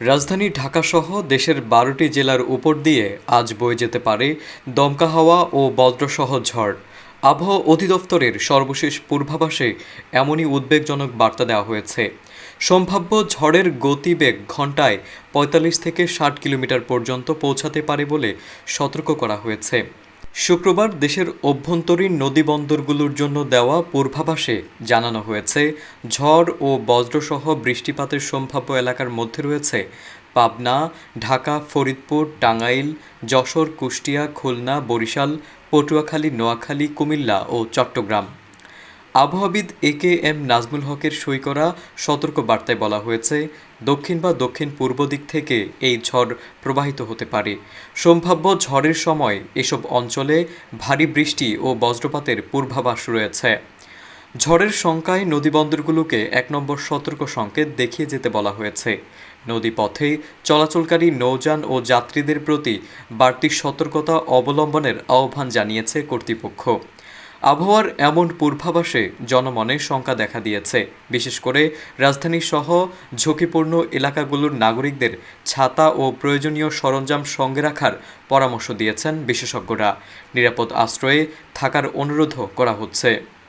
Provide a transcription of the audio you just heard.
রাজধানী ঢাকাসহ দেশের বারোটি জেলার উপর দিয়ে আজ বয়ে যেতে পারে দমকা হাওয়া ও বজ্রসহ ঝড়। আবহাওয়া অধিদপ্তরের সর্বশেষ পূর্বাভাসে এমনই উদ্বেগজনক বার্তা দেওয়া হয়েছে। সম্ভাব্য ঝড়ের গতিবেগ ঘন্টায় পঁয়তাল্লিশ থেকে ষাট কিলোমিটার পর্যন্ত পৌঁছাতে পারে বলে সতর্ক করা হয়েছে। শুক্রবার দেশের অভ্যন্তরীণ নদীবন্দরগুলোর জন্য দেওয়া পূর্বাভাসে জানানো হয়েছে, ঝড় ও বজ্রসহ বৃষ্টিপাতের সম্ভাব্য এলাকার মধ্যে রয়েছে পাবনা, ঢাকা, ফরিদপুর, টাঙ্গাইল, যশোর, কুষ্টিয়া, খুলনা, বরিশাল, পটুয়াখালী, নোয়াখালী, কুমিল্লা ও চট্টগ্রাম। আবহাওয়াবিদ এ কে এম নাজমুল হকের সই করা সতর্ক বার্তায় বলা হয়েছে, দক্ষিণ বা দক্ষিণ পূর্ব দিক থেকে এই ঝড় প্রবাহিত হতে পারে। সম্ভাব্য ঝড়ের সময় এসব অঞ্চলে ভারী বৃষ্টি ও বজ্রপাতের পূর্বাভাস রয়েছে। ঝড়ের শঙ্কায় নদীবন্দরগুলোকে এক নম্বর সতর্ক সংকেত দেখিয়ে যেতে বলা হয়েছে। নদীপথে চলাচলকারী নৌযান ও যাত্রীদের প্রতি বাড়তি সতর্কতা অবলম্বনের আহ্বান জানিয়েছে কর্তৃপক্ষ। আবহাওয়ার এমন পূর্বাভাসে জনমনে শঙ্কা দেখা দিয়েছে। বিশেষ করে রাজধানী সহ ঝুঁকিপূর্ণ এলাকাগুলোর নাগরিকদের ছাতা ও প্রয়োজনীয় সরঞ্জাম সঙ্গে রাখার পরামর্শ দিয়েছেন বিশেষজ্ঞরা। নিরাপদ আশ্রয়ে থাকার অনুরোধও করা হচ্ছে।